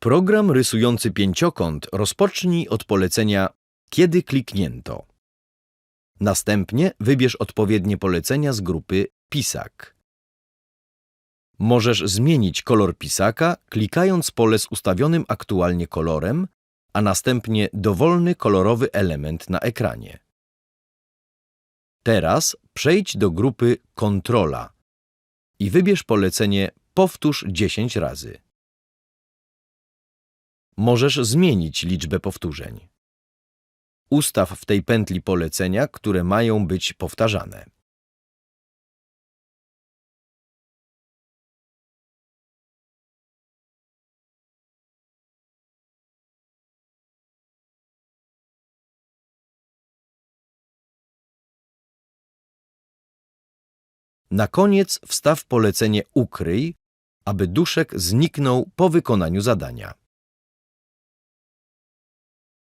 Program rysujący pięciokąt rozpocznij od polecenia Kiedy kliknięto. Następnie wybierz odpowiednie polecenia z grupy Pisak. Możesz zmienić kolor pisaka klikając pole z ustawionym aktualnie kolorem, a następnie dowolny kolorowy element na ekranie. Teraz przejdź do grupy Kontrola i wybierz polecenie Powtórz 10 razy. Możesz zmienić liczbę powtórzeń. Ustaw w tej pętli polecenia, które mają być powtarzane. Na koniec wstaw polecenie Ukryj, aby duszek zniknął po wykonaniu zadania.